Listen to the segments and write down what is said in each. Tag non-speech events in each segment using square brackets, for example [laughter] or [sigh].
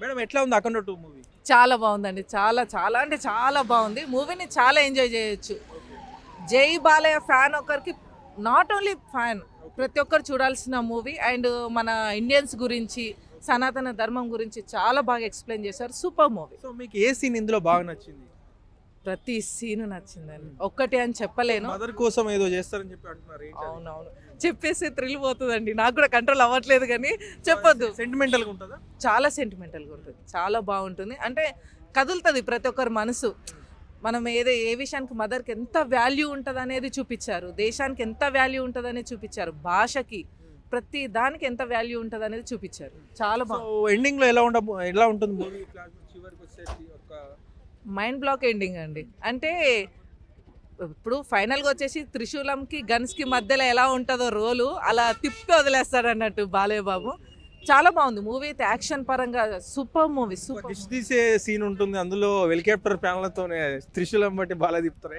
Madam ఎట్లా ఉంది అఖండ two movie? చాలా బాగుందండి. చాలా చాలా అంటే చాలా బాగుంది. మూవీని చాలా ఎంజాయ్ చేయొచ్చు. జై బాలయ్య ఫ్యాన్ ఒకరికి నాట్ ఓన్లీ ఫ్యాన్ ప్రతి ఒక్కరు చూడాల్సిన మూవీ అండ్ మన ఇండియన్స్ గురించి సనాతన ధర్మం గురించి చాలా బాగా ఎక్స్ప్లెయిన్ చేశారు. సూపర్ మూవీ సో మీకు ఏ సీన్ ఇందులో బాగా నచ్చింది? ప్రతి సీన్ నచ్చిందండి. ఒక్కటి అని చెప్పలేను. మదర్ కోసం ఏదో చేస్తారని చెప్పి అంటున్నారు? అవునవును. చెప్పేసి థ్రిల్ పోతుందండి. నాకు కూడా కంట్రోల్ అవ్వట్లేదు కానీ చెప్పొద్దు. సెంటిమెంటల్గా ఉంటుందా? చాలా సెంటిమెంటల్గా ఉంటుంది. చాలా బాగుంటుంది. అంటే కదులుతుంది ప్రతి ఒక్కరి మనసు. మనం ఏదో ఏ విషయానికి మదర్కి ఎంత వాల్యూ ఉంటుంది అనేది చూపించారు. దేశానికి ఎంత వాల్యూ ఉంటుంది అనేది చూపించారు. భాషకి ప్రతి దానికి ఎంత వాల్యూ ఉంటుంది అనేది చూపించారు. చాలా బాగుంది ఎండింగ్లో ఎలా ఉండ ఎలా ఉంటుంది మూవీ? చివరికి వచ్చేసి ఒక మైండ్ బ్లాక్ ఎండింగ్ అండి. అంటే ఇప్పుడు ఫైనల్గా వచ్చేసి త్రిశూలంకి గన్స్కి మధ్యలో ఎలా ఉంటుందో రోలు అలా తిప్పి వదిలేస్తాడు అన్నట్టు బాబు చాలా బాగుంది. మూవీ అయితే యాక్షన్ పరంగా సూపర్ మూవీ సూపర్ తీసే సీన్ ఉంటుంది. అందులో హెలికాప్టర్ ప్యాన్లతోనే త్రిశూలం బట్టి బాగా తిప్పుతారు.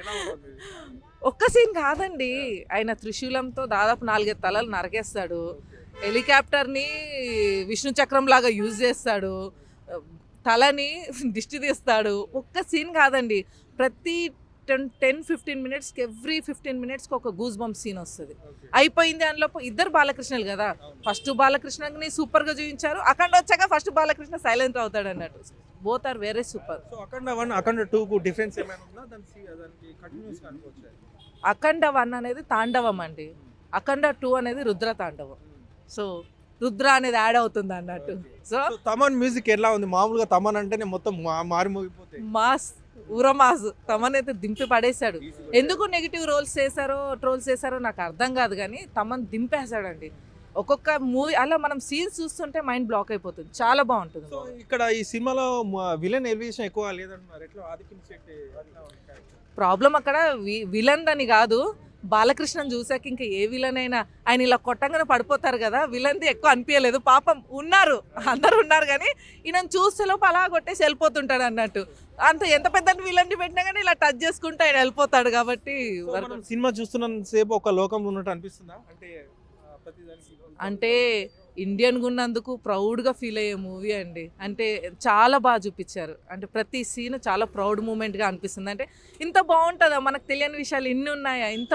ఒక్క సీన్ కాదండి. ఆయన త్రిశూలంతో దాదాపు నాలుగైదు తలలు నరకేస్తాడు. హెలికాప్టర్ని విష్ణు చక్రం లాగా యూజ్ చేస్తాడు. తలని [laughs] దిష్టి తీస్తాడు. ఒక్క సీన్ కాదండి. ప్రతి టెన్ టెన్ ఫిఫ్టీన్ మినిట్స్కి ఎవ్రీ ఫిఫ్టీన్ మినిట్స్కి ఒక గూస్ బంప్ సీన్ వస్తుంది. అయిపోయింది అందులో ఇద్దరు బాలకృష్ణలు కదా. ఫస్ట్ బాలకృష్ణని సూపర్గా చూపించారు అక్కడ వచ్చాక ఫస్ట్ బాలకృష్ణ సైలెంట్ అవుతాడు అన్నట్టు. Both are very super Akhanda one Akhanda two కు డిఫరెన్స్ అఖండ వన్ అనేది తాండవం అండి. అఖండ టూ అనేది రుద్ర తాండవం. సో రుద్ర అనేది యాడ్ అవుతుంది అన్నట్టు. సో తమన్ మ్యూజిక్ ఎలా ఉంది? మామూలుగా తమన్ అంటేనే మొత్తం మా- మారి మోగిపోతాయి. మాస్ ఊరమాస్. తమన్ అయితే దింపి పడేశాడు. ఎందుకు నెగిటివ్ రోల్స్ చేశారో ట్రోల్స్ చేశారో నాకు అర్థం కాదు కానీ తమన్ దింపేశాడండి. ఒక్కొక్క మూవీ అలా మనం సీన్స్ చూస్తుంటే మైండ్ బ్లాక్ అయిపోతుంది. చాలా బాగుంటుంది. సో ఇక్కడ ఈ సినిమాలో విలన్ ఎలివేషన్ ఎక్కువ లేదంటున్నారు. ఎట్లా. ప్రాబ్లం అక్కడ విలన్ అని కాదు. బాలకృష్ణని చూసాక ఇంకా ఏ విలన్ అయినా ఆయన ఇలా కొట్టంగానే పడిపోతారు కదా విలన్ది ఎక్కువ అనిపించలేదు. పాపం ఉన్నారు అందరు ఉన్నారు కానీ ఈయన చూస్తే లోపు అలా కొట్టేసి వెళ్ళిపోతుంటాడు అన్నట్టు. అంత ఎంత పెద్ద విలన్ని పెట్టినా కానీ ఇలా టచ్ చేసుకుంటూ ఆయన వెళ్ళిపోతాడు కాబట్టి సినిమా చూస్తున్నంత సేపు ఒక లోకం ఉన్నట్టు అనిపిస్తుందా? అంటే అంటే ఇండియన్ ఉన్నందుకు ప్రౌడ్గా ఫీల్ అయ్యే మూవీ అండి. అంటే చాలా బాగా చూపించారు అంటే ప్రతి సీన్ చాలా ప్రౌడ్ మూమెంట్గా అనిపిస్తుంది. అంటే ఇంత బాగుంటుందా? మనకు తెలియని విషయాలు ఇన్ని ఉన్నాయా? ఇంత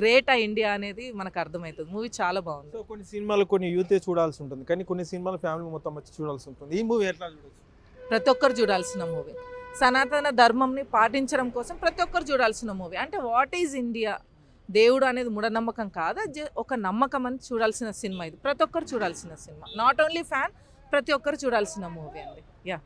గ్రేట్ ఆ ఇండియా అనేది మనకు అర్థమవుతుంది మూవీ చాలా బాగుంది. కొన్ని సినిమాలు కొన్ని యూతే చూడాల్సి ఉంటుంది. కానీ కొన్ని సినిమాలు ఫ్యామిలీ మొత్తం వచ్చి చూడాల్సి ఉంటుంది. ఈ మూవీ ఎట్లా చూడొచ్చు? ప్రతి ఒక్కరు చూడాల్సిన మూవీ సనాతన ధర్మంని పాటించడం కోసం ప్రతి ఒక్కరు చూడాల్సిన మూవీ అంటే వాట్ ఈజ్ ఇండియా దేవుడు అనేది మూఢనమ్మకం కాదు? అది ఒక నమ్మకం అని చూడాల్సిన సినిమా ఇది. ప్రతి ఒక్కరు చూడాల్సిన సినిమా. నాట్ ఓన్లీ ఫ్యాన్ ప్రతి ఒక్కరు చూడాల్సిన మూవీ అండి. యా